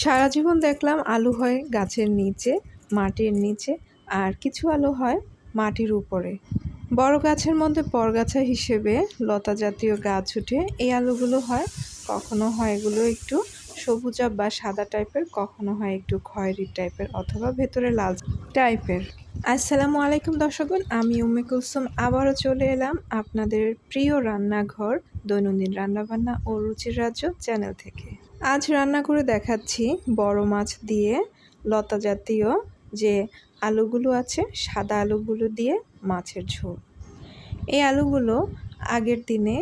সারা জীবন দেখলাম আলু হয় গাছের নিচে, মাটির নিচে, আর কিছু আলু হয় মাটির উপরে। বড় গাছের মধ্যে পরগাছা হিসেবে লতা জাতীয় গাছ উঠে এই আলুগুলো হয়। কখনো হয় এগুলো একটু সবুজা বা সাদা টাইপের, কখনো হয় একটু খয়েরি টাইপের অথবা ভেতরে লাল টাইপের। আসসালামু আলাইকুম দর্শকগণ, আমি উম্মে কুলসুম। আবারও চলে এলাম আপনাদের প্রিয় রান্নাঘর, দৈনন্দিন রান্নাবান্না ও রুচির রাজ্য চ্যানেল থেকে। আজ রান্না করে দেখাচ্ছি বড় মাছ দিয়ে লতা জাতীয় যে আলুগুলো আছে, সাদা আলুগুলো দিয়ে মাছের ঝোল। এই আলুগুলো আগের দিনে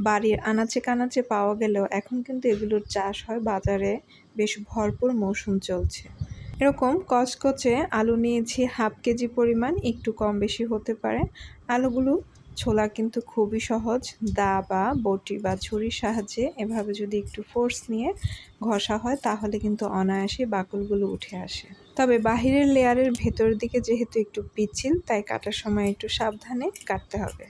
বাড়ির আনাচে কানাচে পাওয়া গেলেও এখন কিন্তু এগুলোর চাষ হয় বাজারে বেশ ভরপুর মৌসুম চলছে। এরকম কচকচে আলু নিয়েছি হাফ কেজি পরিমাণ, একটু কম বেশি হতে পারে। আলুগুলো ছোলা কিন্তু খুবই সহজ। দা বা বটি বা ছুরির সাহায্যে এভাবে যদি একটু ফোর্স নিয়ে ঘষা হয়, তাহলে কিন্তু অনায়াসে বাকলগুলো উঠে আসে। তবে বাহিরের লেয়ারের ভেতর দিকে যেহেতু একটু পিচ্ছিল, তাই কাটার সময় একটু সাবধানে কাটতে হবে।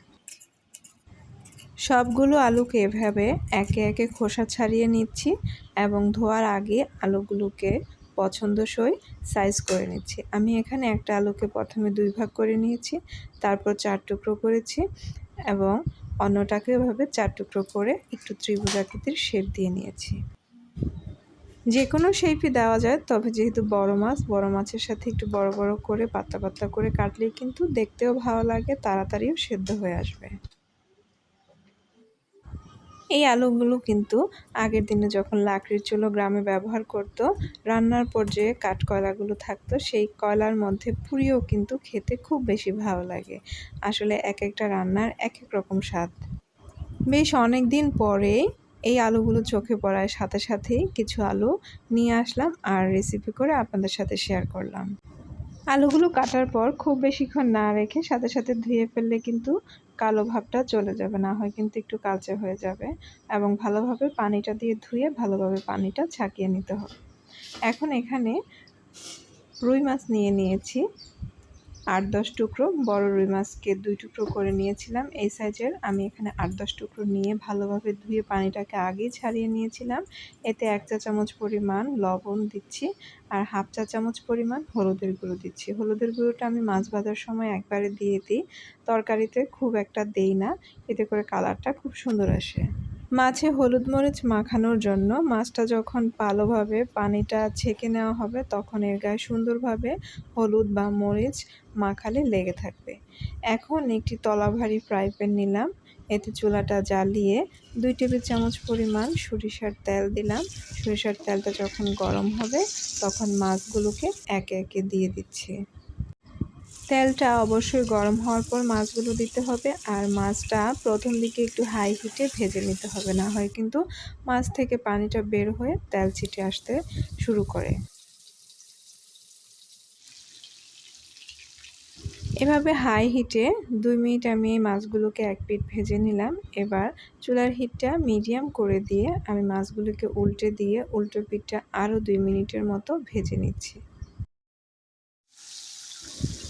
সবগুলো আলুকে এভাবে একে একে খোসা ছাড়িয়ে নিচ্ছি এবং ধোয়ার আগে আলুগুলোকে পছন্দসই সাইজ করে নিচ্ছি। আমি এখানে একটা আলুকে প্রথমে দুই ভাগ করে নিয়েছি, তারপর চার টুকরো করেছি এবং অন্যটাকে এভাবে চার টুকরো করে একটু ত্রিভুজ আকৃতির শেপ দিয়ে নিয়েছি। যে কোনো শেপই দেওয়া যায়, তবে যেহেতু বড় মাছ, বড় মাছের সাথে একটু বড় বড় করে পাতলা পাতলা করে কাটলেই কিন্তু দেখতেও ভালো লাগে, তাড়াতাড়িও সেদ্ধ হয়ে আসবে। এই আলুগুলো কিন্তু আগের দিনে যখন লাকড়ির চুলো গ্রামে ব্যবহার করত, রান্নার পর যে কাঠকয়লাগুলো থাকতো, সেই কয়লার মধ্যে পুড়িয়েও কিন্তু খেতে খুব বেশি ভালো লাগে। আসলে এক একটা রান্নার এক এক রকম স্বাদ। বেশ অনেক দিন পরে এই আলুগুলো চোখে পড়ার সাথে সাথেই কিছু আলু নিয়ে আসলাম আর রেসিপি করে আপনাদের সাথে শেয়ার করলাম। আলুগুলো কাটার পর খুব বেশিক্ষণ না রেখে সাথে সাথে ধুয়ে ফেললে কিন্তু কালো ভাবটা চলে যাবে, না হয় কিন্তু একটু কালচে হয়ে যাবে এবং ভালোভাবে পানিটা দিয়ে ধুয়ে ভালোভাবে পানিটা ছাকিয়ে নিতে হবে। এখন এখানে রুই মাছ নিয়ে নিয়েছি। আট দশ টুকরো বড় রুই মাছকে দুই টুকরো করে নিয়েছিলাম এই সাইজের। আমি এখানে আট দশ টুকরো নিয়ে ভালোভাবে ধুয়ে পানিটাকে আগেই ছাড়িয়ে নিয়েছিলাম। এতে এক চা চামচ পরিমাণ লবণ দিচ্ছি আর হাফ চা চামচ পরিমাণ হলুদের গুঁড়ো দিচ্ছি। হলুদের গুঁড়োটা আমি মাছ ভাজার সময় একবারে দিয়ে দিই। তরকারিতে খুব একটা দেই না, এতে করে কালারটা খুব সুন্দর আসে। মাছে হলুদ মরিচ মাখানোর জন্য মাছটা যখন ভালোভাবে পানিটা ছেঁকে নেওয়া হবে, তখন এর গায়ে সুন্দরভাবে হলুদ বা মরিচ মাখালে লেগে থাকবে। এখন একটি তলাভারী ফ্রাই প্যান নিলাম। এতে চুলাটা জ্বালিয়ে দুই টেবিল চামচ পরিমাণ সরিষার তেল দিলাম। সরিষার তেলটা যখন গরম হবে, তখন মাছগুলোকে একে একে দিয়ে দিচ্ছি। তেলটা অবশ্যই গরম হওয়ার পর মাছগুলো দিতে হবে আর মাছটা প্রথম দিকে একটু হাই হিটে ভেজে নিতে হবে। না হয় কিন্তু মাছ থেকে পানিটা বের হয়ে তেল ছিটে আসতে শুরু করে। এভাবে হাই হিটে দুই মিনিট আমি মাছগুলোকে এক পিট ভেজে নিলাম। এবার চুলার হিটটা মিডিয়াম করে দিয়ে আমি মাছগুলোকে উল্টে দিয়ে উল্টো পিঠটা আরও দুই মিনিটের মতো ভেজে নিচ্ছি।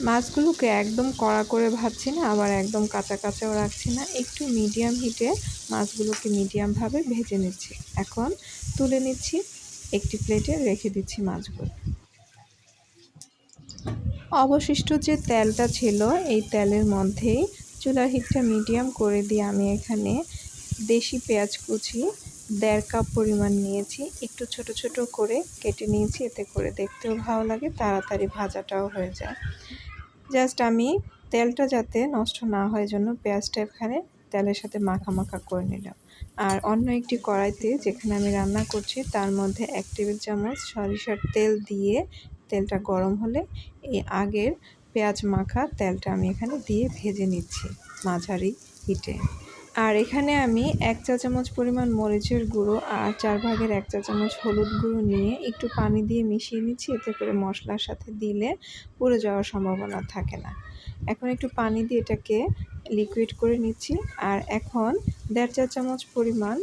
মাছগুলোকে একদম কড়া করে ভাজছি না, আবার একদম কাঁচা কাঁচাও রাখছি না। একটু মিডিয়াম হিটে মাছগুলোকে মিডিয়ামভাবে ভেজে নিচ্ছি। এখন তুলে নিচ্ছি, একটি প্লেটে রেখে দিচ্ছি মাছগুলো। অবশিষ্ট যে তেলটা ছিল, এই তেলের মধ্যেই চুলার হিটটা মিডিয়াম করে দিয়ে আমি এখানে দেশি পেঁয়াজ কুচি দেড় কাপ পরিমাণ নিয়েছি। একটু ছোট ছোট করে কেটে নিয়েছি, এতে করে দেখতেও ভালো লাগে, তাড়াতাড়ি ভাজাটাও হয়ে যায়। জাস্ট আমি তেলটা যাতে নষ্ট না হয় জন্য পেঁয়াজটা এখানে তেলের সাথে মাখা মাখা করে নিলাম। আর অন্য একটি কড়াইতে যেখানে আমি রান্না করছি, তার মধ্যে এক টেবিল চামচ সরিষার তেল দিয়ে তেলটা গরম হলে এই আগের পেঁয়াজ মাখা তেলটা আমি এখানে দিয়ে ভেজে নিচ্ছি মাঝারি হিটে। আর এখানে আমি এক চা চামচ পরিমাণ মরিচের গুঁড়ো আর চার ভাগের এক চা চামচ হলুদ গুঁড়ো নিয়ে একটু পানি দিয়ে মিশিয়ে নিচ্ছি। এতে করে মশলার সাথে দিলে পুড়ে যাওয়ার সম্ভাবনা থাকে না। এখন একটু পানি দিয়ে এটাকে লিকুইড করে নিচ্ছি। আর এখন দেড় চা চামচ পরিমাণ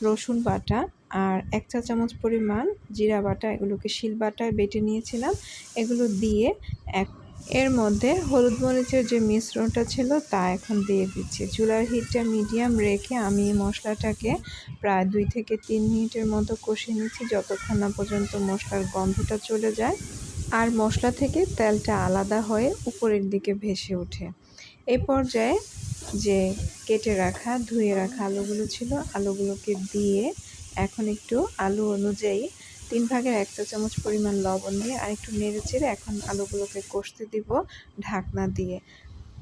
রসুন বাটা আর এক চা চামচ পরিমাণ জিরা বাটা। এগুলোকে শিল বাটায় বেটে নিয়েছিলাম। এগুলো দিয়ে এক এর মধ্যে হলুদ মরিচের যে মিশ্রণটা ছিল তা এখন দিয়ে দিচ্ছি। চুলার হিটটা মিডিয়াম রেখে আমি মশলাটাকে প্রায় দুই থেকে তিন মিনিটের মতো কষিয়ে নিচ্ছি যতক্ষণ না পর্যন্ত মশলার গন্ধটা চলে যায়। আর মশলা থেকে তেলটা আলাদা হয়ে উপরের দিকে ভেসে ওঠে। এই পর্যায়ে যে কেটে রাখা, ধুয়ে রাখা আলুগুলো ছিল, আলুগুলোকে দিয়ে এখন একটু আলু অনুযায়ী তিন ভাগের এক চা চামচ পরিমাণ লবণ দিয়ে আর একটু নেড়ে চেড়ে এখন আলুগুলোকে কষতে দিব ঢাকনা দিয়ে।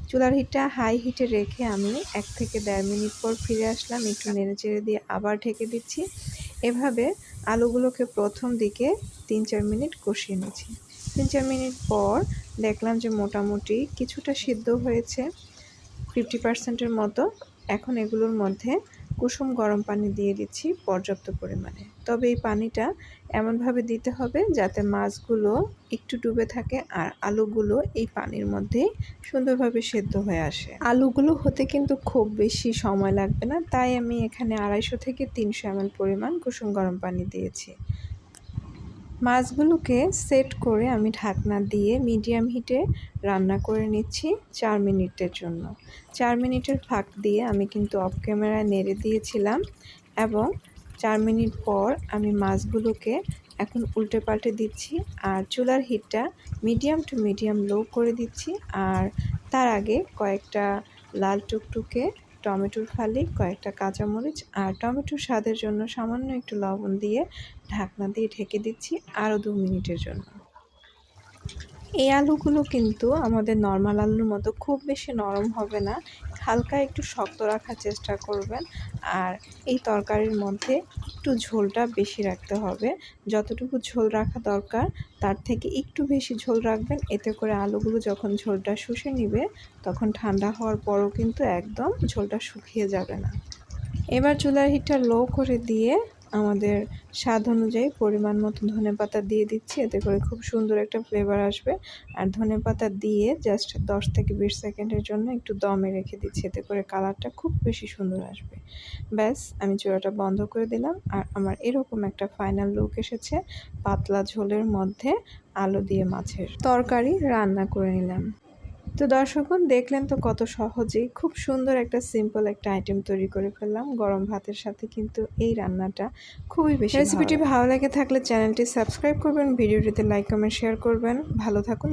চুলার হিটটা হাই হিটে রেখে আমি এক থেকে দেড় মিনিট পর ফিরে আসলাম। একটু নেড়ে চেড়ে দিয়ে আবার ঢেকে দিচ্ছি। এভাবে আলুগুলোকে প্রথম দিকে তিন চার মিনিট কষিয়ে নিচ্ছি। তিন চার মিনিট পর দেখলাম যে মোটামুটি কিছুটা সিদ্ধ হয়েছে। ফিফটি পার্সেন্টের মতো। এখন এগুলোর মধ্যে কুসুম গরম পানি দিয়ে দিচ্ছি পর্যাপ্ত পরিমাণে। তবে এই পানিটা এমনভাবে দিতে হবে যাতে মাছগুলো একটু ডুবে থাকে আর আলুগুলো এই পানির মধ্যে সুন্দরভাবে সেদ্ধ হয়ে আসে। আলুগুলো হতে কিন্তু খুব বেশি সময় লাগবে না, তাই আমি এখানে আড়াইশো থেকে তিনশো এমএল পরিমাণ কুসুম গরম পানি দিয়েছি। মাছগুলোকে সেট করে আমি ঢাকনা দিয়ে মিডিয়াম হিটে রান্না করে নিচ্ছি চার মিনিটের জন্য। চার মিনিটের ফাঁক দিয়ে আমি কিন্তু অফ ক্যামেরায় নেড়ে দিয়েছিলাম এবং চার মিনিট পর আমি মাছগুলোকে এখন উল্টে পাল্টে দিচ্ছি আর চুলার হিটটা মিডিয়াম টু মিডিয়াম লো করে দিচ্ছি আর তার আগে কয়েকটা লাল টুকটুকে টমেটোর ফালি, কয়েকটা কাঁচামরিচ আর টমেটোর স্বাদের জন্য সামান্য একটু লবণ দিয়ে ঢাকনা দিয়ে ঢেকে দিচ্ছি আরও দু মিনিটের জন্য। এই আলুগুলো কিন্তু আমাদের নর্মাল আলুর মতো খুব বেশি নরম হবে না। হালকা একটু শক্ত রাখার চেষ্টা করবেন। আর এই তরকারির মধ্যে একটু ঝোলটা বেশি রাখতে হবে। যতটুকু ঝোল রাখা দরকার, তার থেকে একটু বেশি ঝোল রাখবেন। এতে করে আলুগুলো যখন ঝোলটা শুষে নিবে, তখন ঠান্ডা হওয়ার পরও কিন্তু একদম ঝোলটা শুকিয়ে যাবে না। এবার চুলার হিটটা লো করে দিয়ে আমাদের স্বাদ অনুযায়ী পরিমাণ মতো ধনে পাতা দিয়ে দিচ্ছি। এতে করে খুব সুন্দর একটা ফ্লেভার আসবে। আর ধনে পাতা দিয়ে জাস্ট দশ থেকে বিশ সেকেন্ডের জন্য একটু দমে রেখে দিচ্ছি। এতে করে কালারটা খুব বেশি সুন্দর আসবে। ব্যাস, আমি চূড়াটা বন্ধ করে দিলাম। আর আমার এরকম একটা ফাইনাল লুক এসেছে পাতলা ঝোলের মধ্যে আলু দিয়ে মাছের তরকারি রান্না করে নিলাম। তো দর্শকগণ দেখলেন তো কত সহজেই খুব সুন্দর একটা সিম্পল একটা আইটেম তৈরি করে ফেললাম। গরম ভাতের সাথে কিন্তু এই রান্নাটা খুবই বেশি রেসিপিটি ভালো লাগে থাকলে চ্যানেলটি সাবস্ক্রাইব করবেন ভিডিওটিতে লাইক কমেন্ট শেয়ার করবেন। ভালো থাকুন।